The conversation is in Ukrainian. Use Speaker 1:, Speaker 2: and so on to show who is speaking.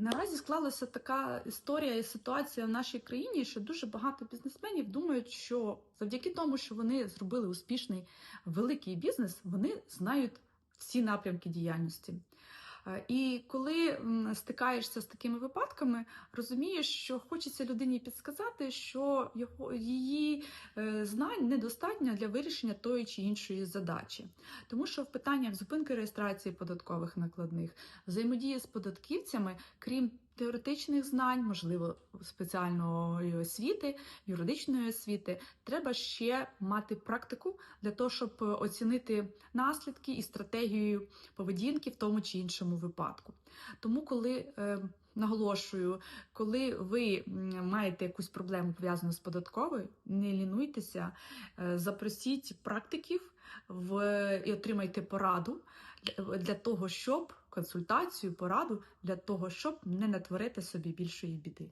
Speaker 1: Наразі склалася така історія і ситуація в нашій країні, що дуже багато бізнесменів думають, що завдяки тому, що вони зробили успішний великий бізнес, вони знають всі напрямки діяльності. Е, І коли стикаєшся з такими випадками, розумієш, що хочеться людині підсказати, що його її е, знань недостатньо для вирішення тої чи іншої задачі. Тому що в питаннях зупинки реєстрації податкових накладних, взаємодії з податківцями, крім теоретичних знань, можливо, спеціальної освіти, юридичної освіти, треба ще мати практику для того, щоб оцінити наслідки і стратегію поведінки в тому чи іншому випадку. Тому, коли е, Наголошую, коли ви маєте якусь проблему пов'язану з податковою, не лінуйтеся, е, запросіть практиків в, і отримайте пораду для, для того, щоб консультацію, пораду для того, щоб не натворити собі більшої біди.